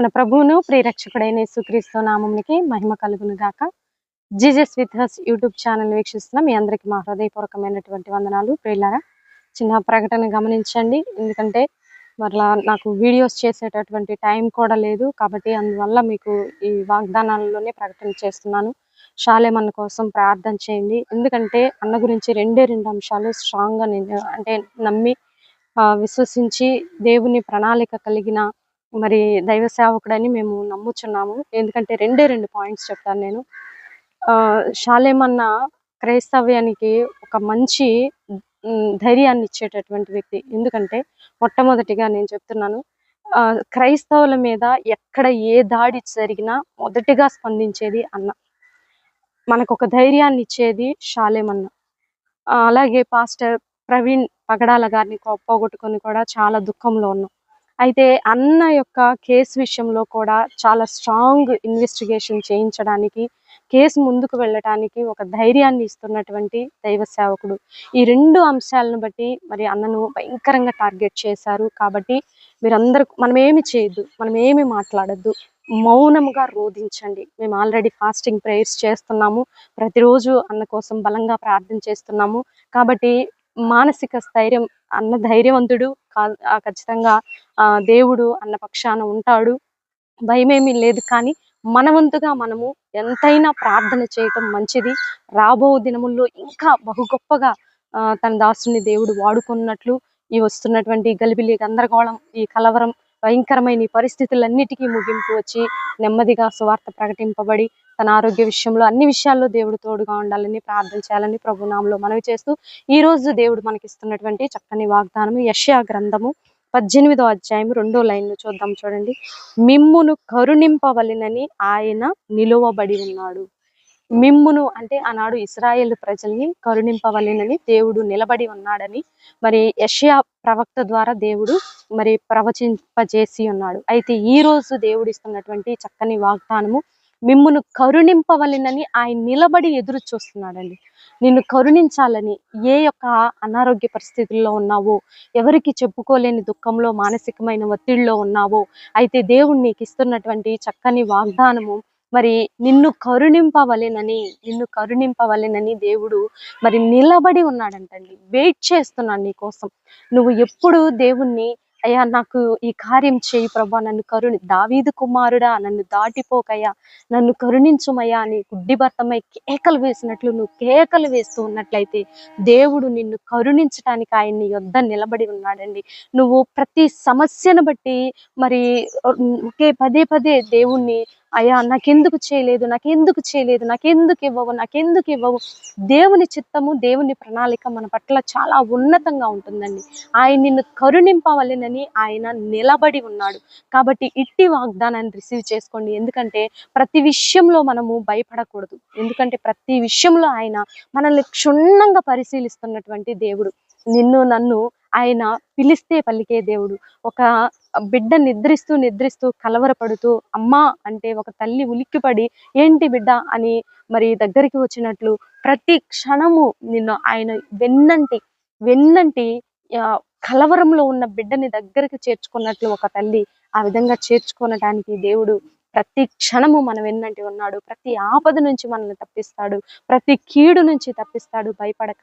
మన ప్రభువును ప్రియరక్షకుడైన యేసుక్రీస్తు నామమునికి మహిమ కలుగును గాక. Jesus with us YouTube channel వీక్షిస్తున్న మీ అందరికీ మా హృదయపూర్వకమైనటువంటి వందనాలు. ప్రియులారా చిన్న ప్రకటన గమనించండి. ఎందుకంటే మరలా నాకు వీడియోస్ చేసేటటువంటి టైం కూడా లేదు. కాబట్టి అందువల్ల మీకు ఈ వాగ్దానాలలోనే ప్రకటన చేస్తున్నాను. షాలేం కోసం ప్రార్థన చేయండి. ఎందుకంటే అన్న గురించి రెండే రెండు అంశాలు స్ట్రాంగ్గా నేను అంటే నమ్మి విశ్వసించి దేవుని ప్రణాళిక కలిగిన మరి దైవ సేవకుడని మేము నమ్ముచున్నాము. ఎందుకంటే రెండే రెండు పాయింట్స్ చెప్తాను నేను. ఆ, క్రైస్తవ్యానికి ఒక మంచి ధైర్యాన్ని ఇచ్చేటటువంటి వ్యక్తి. ఎందుకంటే మొట్టమొదటిగా నేను చెప్తున్నాను క్రైస్తవుల మీద ఎక్కడ ఏ దాడి జరిగినా మొదటిగా స్పందించేది అన్న. మనకు ఒక ధైర్యాన్ని ఇచ్చేది షాలేమన్న. అలాగే పాస్టర్ ప్రవీణ్ పగడాల గారిని పోగొట్టుకొని కూడా చాలా దుఃఖంలో ఉన్నాం. అయితే అన్న యొక్క కేసు విషయంలో కూడా చాలా స్ట్రాంగ్ ఇన్వెస్టిగేషన్ చేయించడానికి కేసు ముందుకు వెళ్ళటానికి ఒక ధైర్యాన్ని ఇస్తున్నటువంటి దైవ సేవకుడు. ఈ రెండు అంశాలను బట్టి మరి అన్నను భయంకరంగా టార్గెట్ చేశారు. కాబట్టి మీరందరూ మనం ఏమి చేయొద్దు మనం ఏమి మాట్లాడొద్దు మౌనముగా రోధించండి. మేము ఆల్రెడీ ఫాస్టింగ్ ప్రేయర్స్ చేస్తున్నాము. ప్రతిరోజు అన్న కోసం బలంగా ప్రార్థన చేస్తున్నాము. కాబట్టి మానసిక స్థైర్యం అన్న ధైర్యవంతుడు కా- ఖచ్చితంగా ఆ దేవుడు అన్న పక్షాన ఉంటాడు. భయమేమీ లేదు కానీ మనవంతుగా మనము ఎంతైనా ప్రార్థన చేయటం మంచిది. రాబో దినముల్లో ఇంకా బహు గొప్పగా తన దాసుని దేవుడు వాడుకున్నట్లు ఈ వస్తున్నటువంటి గలిబిలి గందరగోళం ఈ కలవరం భయంకరమైన పరిస్థితులన్నిటికీ ముగింపు వచ్చి నెమ్మదిగా సువార్త ప్రకటింపబడి తన ఆరోగ్య విషయంలో అన్ని విషయాల్లో దేవుడు తోడుగా ఉండాలని ప్రార్థన చేయాలని ప్రభునామంలో మనవి చేస్తూ ఈ రోజు దేవుడు మనకిస్తున్నటువంటి చక్కని వాగ్దానం యష్యా గ్రంథము పద్దెనిమిదో అధ్యాయం రెండో లైన్ చూద్దాం చూడండి. మిమ్మును కరుణింపవలెనని ఆయన నిలువబడి ఉన్నాడు. మిమ్మును అంటే ఆనాడు ఇస్రాయేల్ ప్రజల్ని కరుణింపవలెనని దేవుడు నిలబడి ఉన్నాడని మరి యెషయా ప్రవక్త ద్వారా దేవుడు మరి ప్రవచింపజేసి ఉన్నాడు. అయితే ఈ రోజు దేవుడు ఇస్తున్నటువంటి చక్కని వాగ్దానము మిమ్మును కరుణింపవలెనని ఆయన నిలబడి ఎదురు చూస్తున్నాడండి. నిన్ను కరుణించాలని ఏ యొక్క అనారోగ్య పరిస్థితుల్లో ఉన్నావో ఎవరికి చెప్పుకోలేని దుఃఖంలో మానసికమైన ఒత్తిడిలో ఉన్నావో అయితే దేవుడు నీకు ఇస్తున్నటువంటి చక్కని వాగ్దానము మరి నిన్ను కరుణింపవలెనని నిన్ను కరుణింపవలెనని దేవుడు మరి నిలబడి ఉన్నాడంటండి. వెయిట్ చేస్తున్నాడు నీ కోసం. నువ్వు ఎప్పుడు దేవుణ్ణి అయ్యా నాకు ఈ కార్యం చేయి ప్రభా నన్ను కరుణి దావీదు కుమారుడా నన్ను దాటిపోకయ్యా నన్ను కరుణించుమయ్యా అని గుడ్డి భర్తమై కేకలు వేసినట్లు నువ్వు కేకలు వేస్తూ ఉన్నట్లయితే దేవుడు నిన్ను కరుణించటానికి ఆయన్ని యొద్ద నిలబడి ఉన్నాడండి. నువ్వు ప్రతి సమస్యను బట్టి మరి ఒకే పదే పదే దేవుణ్ణి అయ్యా నాకెందుకు చేయలేదు నాకెందుకు చేయలేదు నాకెందుకు ఇవ్వవు నాకెందుకు ఇవ్వవు. దేవుని చిత్తము దేవుని ప్రణాళిక మన పట్ల చాలా ఉన్నతంగా ఉంటుందండి. ఆయన నిన్ను కరుణింపవలెనని ఆయన నిలబడి ఉన్నాడు. కాబట్టి ఇట్టి వాగ్దానాన్ని రిసీవ్ చేసుకోండి. ఎందుకంటే ప్రతి విషయంలో మనము భయపడకూడదు. ఎందుకంటే ప్రతి విషయంలో ఆయన మనల్ని క్షుణ్ణంగా పరిశీలిస్తున్నటువంటి దేవుడు. నిన్ను నన్ను ఆయన పిలిస్తే పలికే దేవుడు. ఒక బిడ్డ నిద్రిస్తూ నిద్రిస్తూ కలవరపడుతూ అమ్మా అంటే ఒక తల్లి ఉలిక్కిపడి ఏంటి బిడ్డ అని మరి దగ్గరికి వచ్చినట్లు ప్రతి క్షణము నిన్ను ఆయన వెన్నంటి వెన్నంటి కలవరంలో ఉన్న బిడ్డని దగ్గరికి చేర్చుకున్నట్లు ఒక తల్లి ఆ విధంగా చేర్చుకోనటానికి దేవుడు ప్రతి క్షణము మన వెన్నంటి ఉన్నాడు. ప్రతి ఆపద నుంచి మనల్ని తప్పిస్తాడు. ప్రతి కీడు నుంచి తప్పిస్తాడు. భయపడక.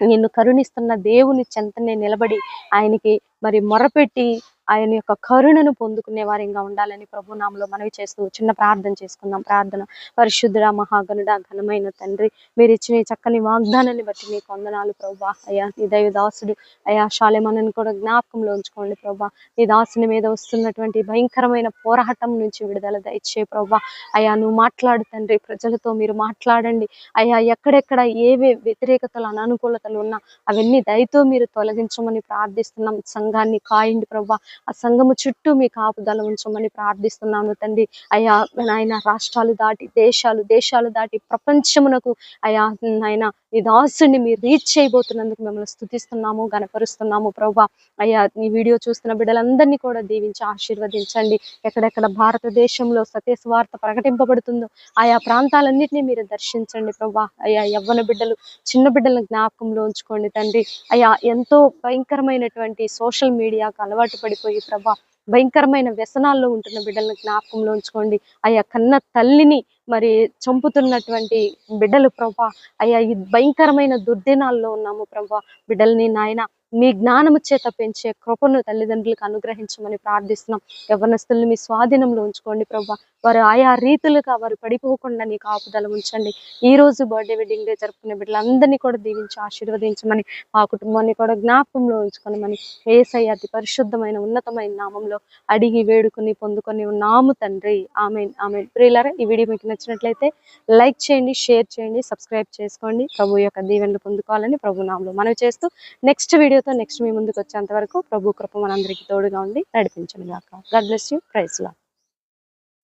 నిన్ను కరుణిస్తున్న దేవుని చెంతనే నిలబడి ఆయనకి మరి మొరపెట్టి ఆయన యొక్క కరుణను పొందుకునే వారిగా ఉండాలని ప్రభునామలో మనవి చేస్తూ చిన్న ప్రార్థన చేసుకుందాం. ప్రార్థన. పరిశుద్ధుడ మహాగనుడ ఘనమైన తండ్రి మీరు ఇచ్చిన చక్కని వాగ్దానాన్ని బట్టి మీ కొందనాలు ప్రభా. అయ్యా నీ దైవ దాసుడు. అయ్యా శాలేమనని కూడా జ్ఞాపకంలో ఉంచుకోండి ప్రభా. నీ దాసుని మీద వస్తున్నటువంటి భయంకరమైన పోరాటం నుంచి విడుదల దయచే ప్రభా. అయ్యా నువ్వు మాట్లాడు తండ్రి ప్రజలతో మీరు మాట్లాడండి. అయ్యా ఎక్కడెక్కడ ఏవే వ్యతిరేకతలు అననుకూలతలు ఉన్నా అవన్నీ దయతో మీరు తొలగించమని ప్రార్థిస్తున్నాం. సంఘాన్ని కాయండి ప్రభా. ఆ సంఘము చుట్టూ మీ కాపుదల ఉంచమని ప్రార్థిస్తున్నాను తండ్రి. అయ్యా నాయన రాష్ట్రాలు దాటి దేశాలు దేశాలు దాటి ప్రపంచమునకు అయ్యా నాయన ఈ దాసుని మీరు రీచ్ చేయబోతున్నందుకు మిమ్మల్ని స్థుతిస్తున్నాము గనపరుస్తున్నాము ప్రభా అయ్యా నీ వీడియో చూస్తున్న బిడ్డలందరినీ కూడా దీవించి ఆశీర్వదించండి. ఎక్కడెక్కడ భారతదేశంలో సత్య ప్రకటింపబడుతుందో ఆయా ప్రాంతాలన్నింటినీ మీరు దర్శించండి ప్రభా అయ్యా యవ్వన బిడ్డలు చిన్న బిడ్డలను జ్ఞాపకంలో ఉంచుకోండి తండ్రి. అయ్యా ఎంతో భయంకరమైనటువంటి సోషల్ మీడియాకు అలవాటు పడిపోయి ప్రభా భయంకరమైన వ్యసనాల్లో ఉంటున్న బిడ్డలను జ్ఞాపకంలో ఉంచుకోండి. అయ్యా కన్న తల్లిని మరి చంపుతున్నటువంటి బిడ్డలు ప్రభా అయ్యా ఈ భయంకరమైన దుర్దినాల్లో ఉన్నాము ప్రభా. బిడ్డల్ని నాయన మీ జ్ఞానము చేత పెంచే కృపను తల్లిదండ్రులకు అనుగ్రహించమని ప్రార్థిస్తున్నాం. యవనస్తుల్ని మీ స్వాధీనంలో ఉంచుకోండి ప్రభు. వారు ఆయా రీతులుగా వారు పడిపోకుండా నీ కాపుదల ఉంచండి. ఈ రోజు బర్త్డే వెడ్డింగ్ డే జరుపుకునే బిడ్డలందరినీ కూడా దీవించి ఆశీర్వదించమని మా కుటుంబాన్ని కూడా జ్ఞాపకంలో ఉంచుకోనమని ఏసయ్య అతి పరిశుద్ధమైన ఉన్నతమైన నామంలో అడిగి వేడుకుని పొందుకొని ఉన్నాము తండ్రి. ఆమె ఆమె ప్రియులారా ఈ వీడియో మీకు నచ్చినట్లయితే లైక్ చేయండి షేర్ చేయండి సబ్స్క్రైబ్ చేసుకోండి. ప్రభు యొక్క దీవెనలు పొందుకోవాలని ప్రభు నామంలో మనవి చేస్తూ నెక్స్ట్ వీడియో వీడియోతో నెక్స్ట్ మీ ముందుకు వచ్చేంత వరకు ప్రభు కృప మనందరికీ తోడుగా ఉండి నడిపించను గాక God bless you. Praise Lord